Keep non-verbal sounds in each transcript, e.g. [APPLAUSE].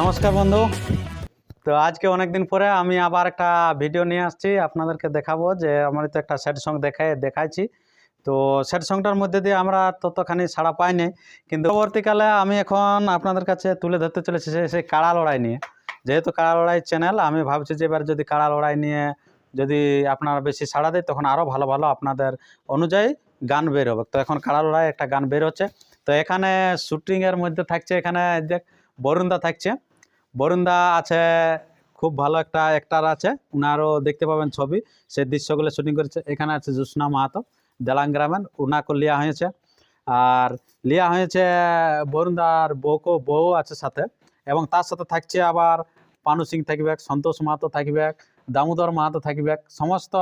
নমস্কার বন্ধু। তো আজকে অনেক দিন পরে আমি আবার একটা ভিডিও নিয়ে আসছি। আপনাদেরকে দেখাবো যে আমার তো একটা স্যাড সং দেখাই দেখাইছি। তো সেট সংটার মধ্যে দিয়ে আমরা ততখানি ছাড়া পাইনি। কিন্তু পরবর্তীকালে আমি এখন আপনাদের কাছে তুলে ধরতে চলেছি সেই সেই কাড়া লড়াই নিয়ে। যেহেতু কাড়া লড়াই চ্যানেল আমি ভাবছি যে এবার যদি কাড়া লড়াই নিয়ে যদি আপনারা বেশি ছাড়া দেয়, তখন আরও ভালো ভালো আপনাদের অনুযায়ী গান বের হবে। তো এখন কাড়া লড়াই একটা গান বের হচ্ছে। তো এখানে শুটিংয়ের মধ্যে থাকছে এখানে দেখ বরুণদা থাকছে। বরুণদা আছে, খুব ভালো একটা অ্যাক্টার আছে। উনারও দেখতে পাবেন ছবি। সেই দৃশ্যগুলো শুটিং করেছে। এখানে আছে জ্যোৎস্না মাহাতো। দেলাং গ্রামের উনাকে লিয়া হয়েছে। আর লিয়া হয়েছে বরুণদার বউকে বউ আছে সাথে। এবং তার সাথে থাকছে আবার পানু সিং থাকবে সন্তোষ মাহাতো থাকবে দামোদর মাহাতো থাকবে সমস্ত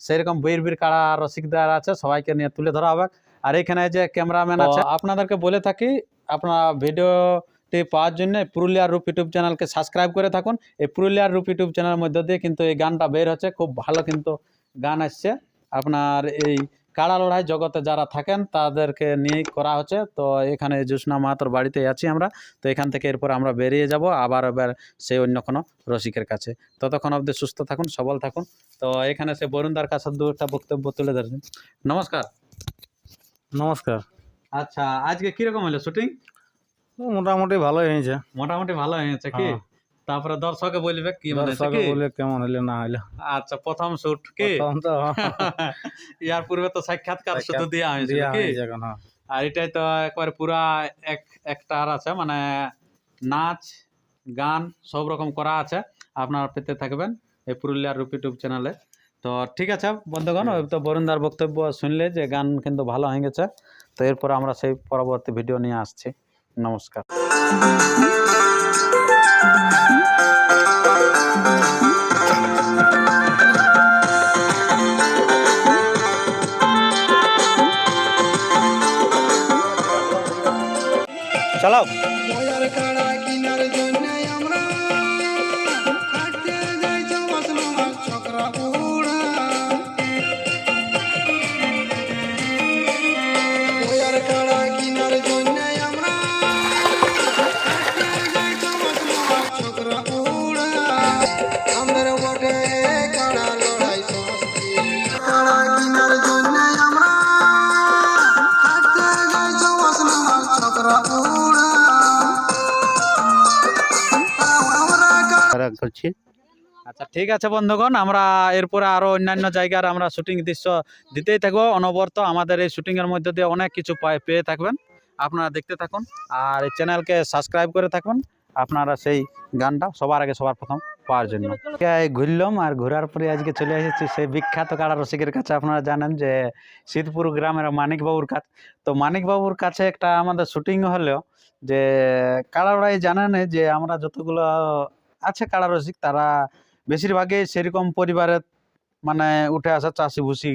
সেরকম বীর বীর কাড়া রসিকদার আছে সবাইকে নিয়ে তুলে ধরা হবে। আর এখানে যে ক্যামেরাম্যান আছে আপনাদেরকে বলে থাকি আপনার ভিডিওটি পাওয়ার জন্য পুরুলিয়ার রূপ ইউটিউব চ্যানেলকে সাবস্ক্রাইব করে থাকুন। এই পুরুলিয়ার রূপ ইউটিউব চ্যানেলের মধ্যে দিয়ে কিন্তু এই গানটা বের হচ্ছে খুব ভালো কিন্তু গান আসছে। আপনার এই কাড়া লড়াই জগতে যারা থাকেন তাদেরকে নিয়েই করা হচ্ছে। তো এখানে জ্যোৎস্না মাহাতোর বাড়িতে আছি আমরা। তো এখান থেকে এরপর আমরা বেরিয়ে যাব আবার এবার সেই অন্য কোনো রসিকের কাছে। ততক্ষণ অবধি সুস্থ থাকুন সবল থাকুন। তো এখানে সে বরুণদার কাছে দু একটা বক্তব্য তুলে ধরছেন। নমস্কার। নমস্কার। আচ্ছা আজকে কীরকম হলো শুটিং? মোটামুটি ভালোই হয়েছে। মোটামুটি ভালো হয়েছে কি? হ্যাঁ। তারপরে দর্শকে বলবে কি মনে দর্শকে বলে কেমন হইলে না হইলে। আচ্ছা প্রথম শুট কি? তো [LAUGHS] ইয়ার পূর্বে তো সাক্ষাৎকার শুধু দেওয়া হয়েছিল কি? হ্যাঁ। আর এটাই তো একবার পুরা এক একটার আছে মানে নাচ গান সব রকম করা আছে আপনারা পেতে থাকবেন এই পুরুলিয়ার রূপ ইউটিউব চ্যানেলে তো ঠিক আছে বন্ধুগণ ওই তো বরুণদার বক্তব্য শুনলে যে গান কিন্তু ভালো হয়ে গেছে। তো এরপর আমরা সেই পরবর্তী ভিডিও নিয়ে আসছি। নমস্কার। Música কাড়া করছি। আচ্ছা ঠিক আছে বন্ধুগণ আমরা এরপরে আরও অন্যান্য জায়গার আমরা শুটিং দৃশ্য দিতেই থাকব। অনবরত আমাদের এই শুটিংয়ের মধ্যে দিয়ে অনেক কিছু পায় পেয়ে থাকবেন। আপনারা দেখতে থাকুন আর এই চ্যানেলকে সাবস্ক্রাইব করে থাকুন। আপনারা সেই গানটা সবার আগে সবার প্রথম পাওয়ার জন্য। এই ঘুরলাম আর ঘোরার পরে আজকে চলে এসেছি সেই বিখ্যাত কাড়া রসিকের কাছে। আপনারা জানেন যে শীতপুর গ্রামের মানিকবাবুর কাছে তো মানিকবাবুর কাছে একটা আমাদের শুটিং হলেও যে কাড়াড়াই জানেন যে আমরা যতগুলো আছে কাড়া রসিক তারা বেশিরভাগই সেরকম পরিবারের মানে উঠে আসা চাষি ভুষি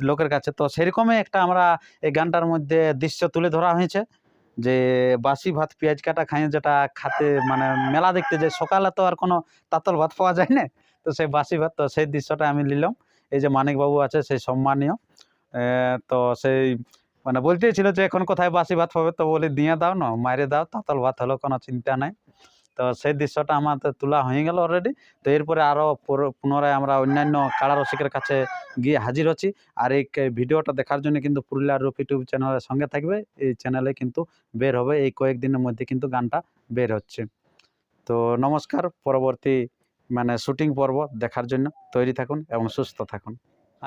লোকের কাছে। তো সেরকমই একটা আমরা এই গানটার মধ্যে দৃশ্য তুলে ধরা হয়েছে যে বাসি ভাত, পেঁয়াজ কাটা খাইয়ে যেটা খাতে মানে মেলা দেখতে যাই সকালে তো আর কোনো তাতল ভাত পাওয়া যায় না। তো সেই বাসি ভাত, তো সেই দৃশ্যটা আমি নিলাম। এই যে মানিকবাবু আছে, সেই সম্মানীয়। তো সেই মানে বলতেই ছিল যে এখন কোথায় বাসি ভাত পাবে? তো বলি, দিয়ে দাও না, মাইরে দাও, তাতল ভাত হলো, কোনো চিন্তা নাই। তো সেই দৃশ্যটা আমাদের তোলা হয়ে গেল অলরেডি তো এরপরে আরও পুনরায় আমরা অন্যান্য কাড়া রসিকের কাছে গিয়ে হাজির হচ্ছি। আর এই ভিডিওটা দেখার জন্য কিন্তু পুরুলিয়ার রূপ ইউটিউব চ্যানেলের সঙ্গে থাকবে। এই চ্যানেলে কিন্তু বের হবে। এই কয়েকদিনের মধ্যে কিন্তু গানটা বের হচ্ছে। তো নমস্কার। পরবর্তী মানে শুটিং পর্ব দেখার জন্য তৈরি থাকুন এবং সুস্থ থাকুন।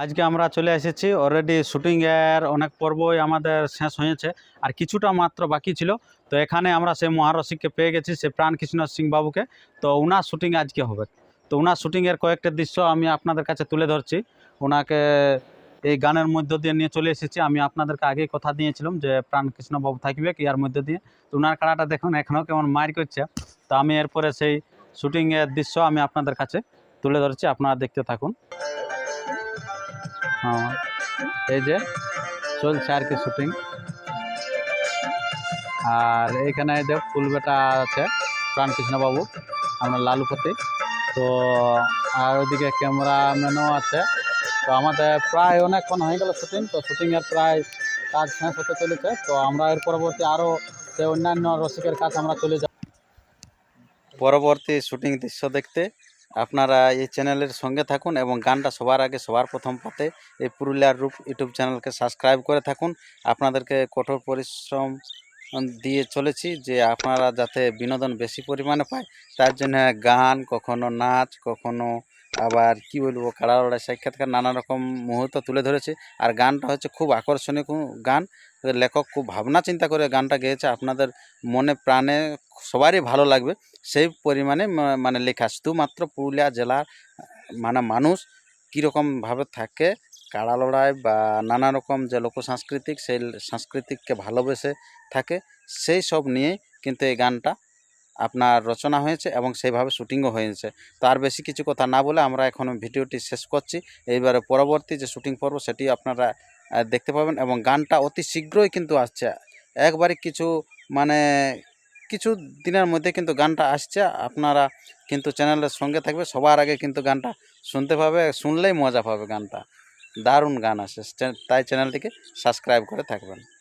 আজকে আমরা চলে এসেছি অলরেডি শুটিংয়ের অনেক পর্বই আমাদের শেষ হয়েছে, আর কিছুটা মাত্র বাকি ছিল। তো এখানে আমরা সেই মহারসিককে পেয়ে গেছি সে প্রাণকৃষ্ণ সিং বাবুকে তো ওনার শুটিং আজকে হবে। তো ওনার শুটিংয়ের কয়েকটা দৃশ্য আমি আপনাদের কাছে তুলে ধরছি। ওনাকে এই গানের মধ্য দিয়ে নিয়ে চলে এসেছি। আমি আপনাদেরকে আগেই কথা দিয়েছিলাম যে প্রাণকৃষ্ণ বাবু থাকবে কি ইয়ার মধ্যে দিয়ে। তো ওনার কাড়াটা দেখুন এখনও কেমন মার করছে। তো আমি এরপরে সেই শুটিংয়ের দৃশ্য আমি আপনাদের কাছে তুলে ধরছি, আপনারা দেখতে থাকুন। হ্যাঁ। এই যে, চলছে আর কি শুটিং আর এখানে দেখ ফুলবেটা আছে প্রাণকৃষ্ণ বাবু, আমরা লালুপতি তো, আর ওইদিকে ক্যামেরাম্যানও আছে। তো আমাদের প্রায় অনেকক্ষণ হয়ে গেল শুটিং তো শুটিংয়ের প্রায় কাজ শেষ হতে চলেছে। তো আমরা এর পরবর্তী আরও যে অন্যান্য রসিকের কাছে আমরা চলে যাব। পরবর্তী শুটিং দৃশ্য দেখতে আপনারা এই চ্যানেলের সঙ্গে থাকুন এবং গানটা সবার আগে সবার প্রথম পথে এই পুরুলিয়ার রূপ ইউটিউব চ্যানেলকে সাবস্ক্রাইব করে থাকুন। আপনাদেরকে কঠোর পরিশ্রম দিয়ে চলেছি যে আপনারা যাতে বিনোদন বেশি পরিমাণে পায়, তার জন্য গান, কখনো নাচ, কখনো আবার কি বলব কাড়া লড়াই সাক্ষাৎকার, নানা রকম মুহূর্ত তুলে ধরেছে। আর গানটা হচ্ছে খুব আকর্ষণীয় গান। লেখক খুব ভাবনা চিন্তা করে গানটা গেয়েছে। আপনাদের মনে প্রাণে সবারই ভালো লাগবে। সেই পরিমাণে মানে লেখা শুধুমাত্র পুরুলিয়া জেলার মানে মানুষ কীরকমভাবে থাকে, কাড়া লড়াই বা নানা রকম যে লোক সাংস্কৃতিক সেই সাংস্কৃতিককে ভালোবেসে থাকে, সেই সব নিয়েই কিন্তু এই গানটা আপনার রচনা হয়েছে এবং সেইভাবে শুটিংও হয়েছে। তো আর বেশি কিছু কথা না বলে আমরা এখন ভিডিওটি শেষ করছি। এইবারে পরবর্তী যে শুটিং পর্ব, সেটি আপনারা দেখতে পাবেন এবং গানটা অতি শীঘ্রই কিন্তু আসছে। একবারে কিছু মানে কিছু দিনের মধ্যে কিন্তু গানটা আসছে। আপনারা কিন্তু চ্যানেলের সঙ্গে থাকবে। সবার আগে কিন্তু গানটা শুনতে পাবে, শুনলেই মজা পাবে গানটা। দারুণ গান আসে তাই চ্যানেলটিকে সাবস্ক্রাইব করে থাকবেন।